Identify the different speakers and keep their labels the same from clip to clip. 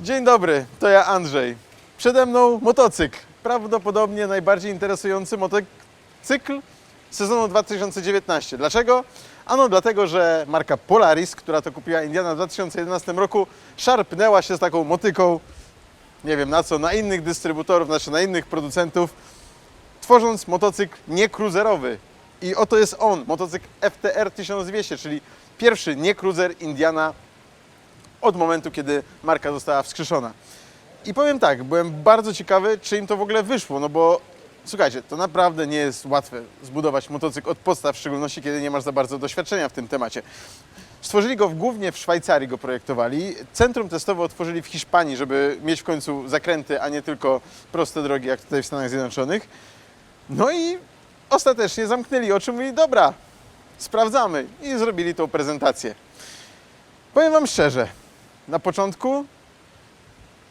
Speaker 1: Dzień dobry, to ja Andrzej. Przede mną motocykl. Prawdopodobnie najbardziej interesujący motocykl sezonu 2019. Dlaczego? Ano dlatego, że marka Polaris, która to kupiła Indiana w 2011 roku, szarpnęła się z taką motyką, nie wiem na co, na innych dystrybutorów, znaczy na innych producentów, tworząc motocykl niekruzerowy. I oto jest on, motocykl FTR 1200, czyli pierwszy niekruzer Indiana od momentu, kiedy marka została wskrzeszona. I powiem tak, byłem bardzo ciekawy, czy im to w ogóle wyszło, no bo słuchajcie, to naprawdę nie jest łatwe zbudować motocykl od podstaw, w szczególności kiedy nie masz za bardzo doświadczenia w tym temacie. Stworzyli go w- głównie w Szwajcarii, go projektowali. Centrum testowe otworzyli w Hiszpanii, żeby mieć w końcu zakręty, a nie tylko proste drogi, jak tutaj w Stanach Zjednoczonych. No i ostatecznie zamknęli oczy, mówili, dobra, sprawdzamy. I zrobili tą prezentację. Powiem Wam szczerze, na początku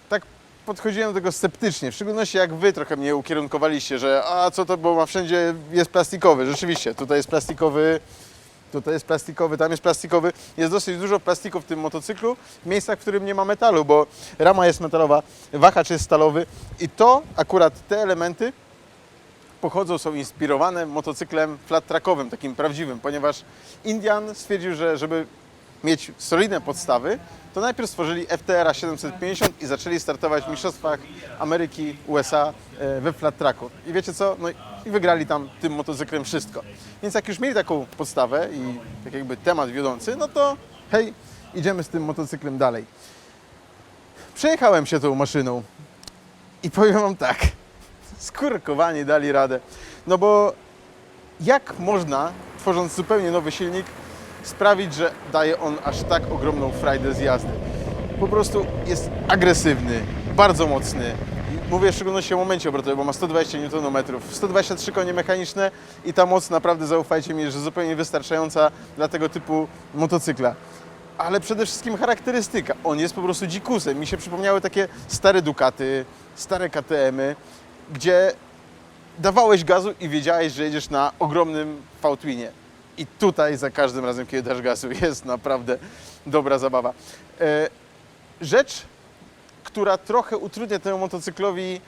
Speaker 1: tak podchodziłem do tego sceptycznie, w szczególności jak Wy trochę mnie ukierunkowaliście, że a co to, bo wszędzie jest plastikowy. Rzeczywiście, tutaj jest plastikowy, tutaj jest plastikowy, tam jest plastikowy. Jest dosyć dużo plastiku w tym motocyklu, w miejscach, w którym nie ma metalu, bo rama jest metalowa, wahacz jest stalowy i to akurat te elementy pochodzą, są inspirowane motocyklem flat trackowym, takim prawdziwym, ponieważ Indian stwierdził, że żeby mieć solidne podstawy, to najpierw stworzyli FTR 750 i zaczęli startować w Mistrzostwach Ameryki, USA e, we flat tracku. I wiecie co? No i wygrali tam tym motocyklem wszystko. Więc jak już mieli taką podstawę i tak jakby temat wiodący, no to hej, idziemy z tym motocyklem dalej. Przejechałem się tą maszyną i powiem Wam tak, skurkowani dali radę. No bo jak można, tworząc zupełnie nowy silnik, sprawić, że daje on aż tak ogromną frajdę z jazdy? Po prostu jest agresywny, bardzo mocny. Mówię w szczególności o momencie obrotowym, bo ma 120 Nm, 123 konie mechaniczne i ta moc naprawdę, zaufajcie mi, że zupełnie wystarczająca dla tego typu motocykla. Ale przede wszystkim charakterystyka. On jest po prostu dzikusem. Mi się przypomniały takie stare Ducaty, stare KTM-y, gdzie dawałeś gazu i wiedziałeś, że jedziesz na ogromnym V-twinie. I tutaj za każdym razem, kiedy dasz gazu, jest naprawdę dobra zabawa. E, Rzecz, która trochę utrudnia temu motocyklowi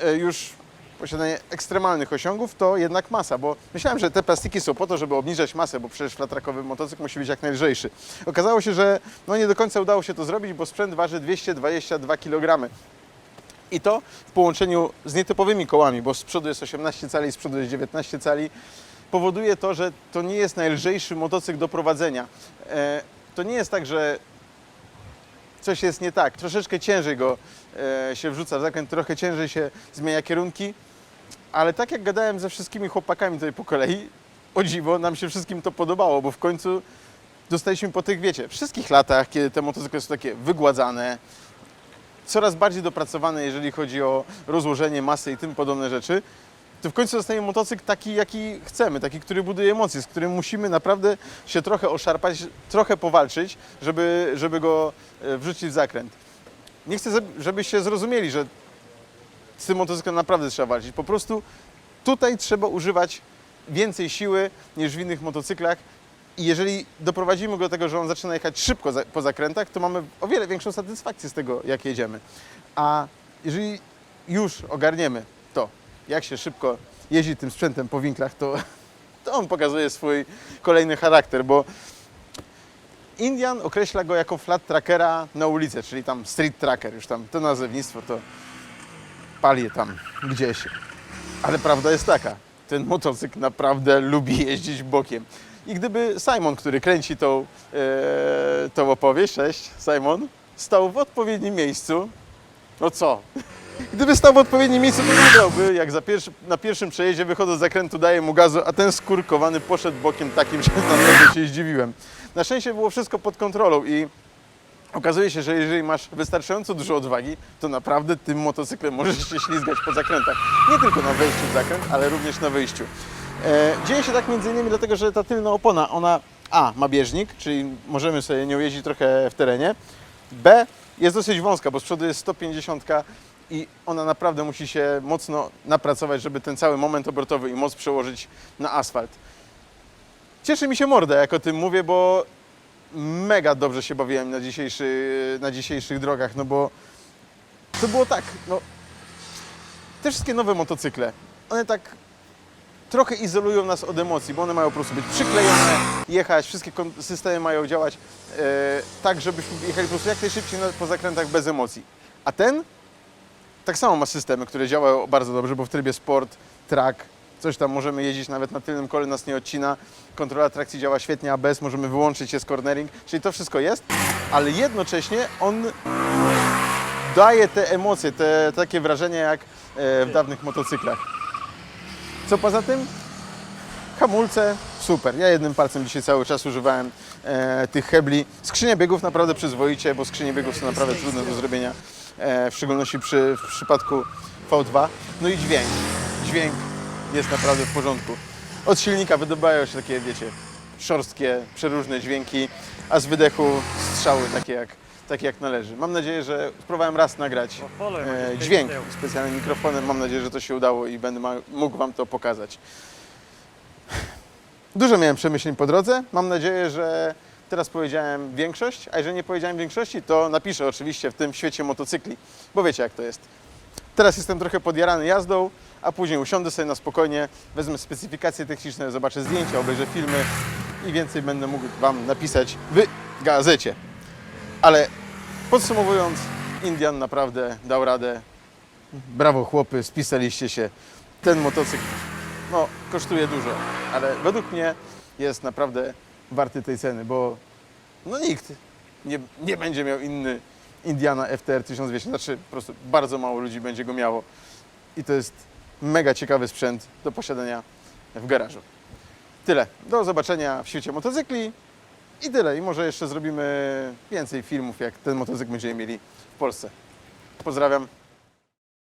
Speaker 1: e, już posiadanie ekstremalnych osiągów, to jednak masa, bo myślałem, że te plastiki są po to, żeby obniżać masę, bo przecież flatrakowy motocykl musi być jak najlżejszy. Okazało się, że no nie do końca udało się to zrobić, bo sprzęt waży 222 kg. I to w połączeniu z nietypowymi kołami, bo z przodu jest 18 cali, z przodu jest 19 cali, powoduje to, że to nie jest najlżejszy motocykl do prowadzenia. E, To nie jest tak, że coś jest nie tak. Troszeczkę ciężej go e, się wrzuca w zakręt, trochę ciężej się zmienia kierunki, ale tak jak gadałem ze wszystkimi chłopakami tutaj po kolei, o dziwo, nam się wszystkim to podobało, bo w końcu dostaliśmy po tych, wiecie, wszystkich latach, kiedy te motocykle są takie wygładzane, coraz bardziej dopracowane, jeżeli chodzi o rozłożenie masy i tym podobne rzeczy, to w końcu zostaje motocykl taki, jaki chcemy, taki, który buduje emocje, z którym musimy naprawdę się trochę oszarpać, trochę powalczyć, żeby, żeby go e, wrzucić w zakręt. Nie chcę, żeby- żebyście zrozumieli, że z tym motocyklem naprawdę trzeba walczyć. Po prostu tutaj trzeba używać więcej siły niż w innych motocyklach. I jeżeli doprowadzimy go do tego, że on zaczyna jechać szybko za, po zakrętach, to mamy o wiele większą satysfakcję z tego, jak jedziemy. A jeżeli już ogarniemy to, jak się szybko jeździ tym sprzętem po winklach, to, to on pokazuje swój kolejny charakter, bo Indian określa go jako flat trackera na ulicę, czyli tam street tracker, już tam to nazewnictwo to pali tam gdzieś. Ale prawda jest taka, ten motocykl naprawdę lubi jeździć bokiem. I gdyby Simon, który kręci tą, e, tą opowieść, cześć Simon, stał w odpowiednim miejscu, no co? Gdyby stał w odpowiednim miejscu, to nagrałby, jak za pierwszy, na pierwszym przejeździe wychodzę z zakrętu, daję mu gazu, a ten skurkowany poszedł bokiem takim, że naprawdę się zdziwiłem. Na szczęście było wszystko pod kontrolą i Okazuje się, że jeżeli masz wystarczająco dużo odwagi, to naprawdę tym motocyklem możesz się ślizgać po zakrętach. Nie tylko na wejściu w zakręt, ale również na wyjściu. E, dzieje się tak między innymi dlatego, że ta tylna opona, ona A, ma bieżnik, czyli możemy sobie nią jeździć trochę w terenie. B, jest dosyć wąska, bo z przodu jest 150 i ona naprawdę musi się mocno napracować, żeby ten cały moment obrotowy i moc przełożyć na asfalt. Cieszy mi się morda, jak o tym mówię, bo mega dobrze się bawiłem na, dzisiejszy, na dzisiejszych drogach, no bo to było tak, no te wszystkie nowe motocykle, one tak trochę izolują nas od emocji, bo one mają po prostu być przyklejone, jechać, wszystkie systemy mają działać e, tak, żebyśmy jechali po prostu jak najszybciej na, po zakrętach bez emocji. A ten tak samo ma systemy, które działają bardzo dobrze, bo w trybie sport, track, coś tam możemy jeździć nawet na tylnym kole, nas nie odcina. Kontrola trakcji działa świetnie, ABS, możemy wyłączyć się z cornering, czyli to wszystko jest, ale jednocześnie on daje te emocje, te takie wrażenie jak e, w dawnych motocyklach. Co poza tym? Hamulce, super. Ja jednym palcem dzisiaj cały czas używałem e, tych hebli. Skrzynie biegów naprawdę przyzwoicie, bo skrzynie biegów są naprawdę trudne do zrobienia, e, w szczególności przy, w przypadku V2. No i dźwięk. Dźwięk jest naprawdę w porządku. Od silnika wydobywają się takie, wiecie, szorstkie, przeróżne dźwięki, a z wydechu strzały takie jak, takie jak należy. Mam nadzieję, że spróbowałem raz nagrać e, dźwięk specjalnym mikrofonem. Mam nadzieję, że to się udało i będę mógł Wam to pokazać. Dużo miałem przemyśleń po drodze. Mam nadzieję, że teraz powiedziałem większość, a jeżeli nie powiedziałem większości, to napiszę oczywiście w tym świecie motocykli, bo wiecie jak to jest. Teraz jestem trochę podjarany jazdą, a później usiądę sobie na spokojnie, wezmę specyfikacje techniczne, zobaczę zdjęcia, obejrzę filmy i więcej będę mógł Wam napisać w gazecie. Ale podsumowując, Indian naprawdę dał radę. Brawo chłopy, spisaliście się. Ten motocykl no, kosztuje dużo, ale według mnie jest naprawdę warty tej ceny, bo no nikt nie, nie będzie miał inny Indiana FTR 1200, znaczy po prostu bardzo mało ludzi będzie go miało i to jest mega ciekawy sprzęt do posiadania w garażu. Tyle. Do zobaczenia w świecie motocykli i tyle. I może jeszcze zrobimy więcej filmów, jak ten motocykl będziemy mieli w Polsce. Pozdrawiam.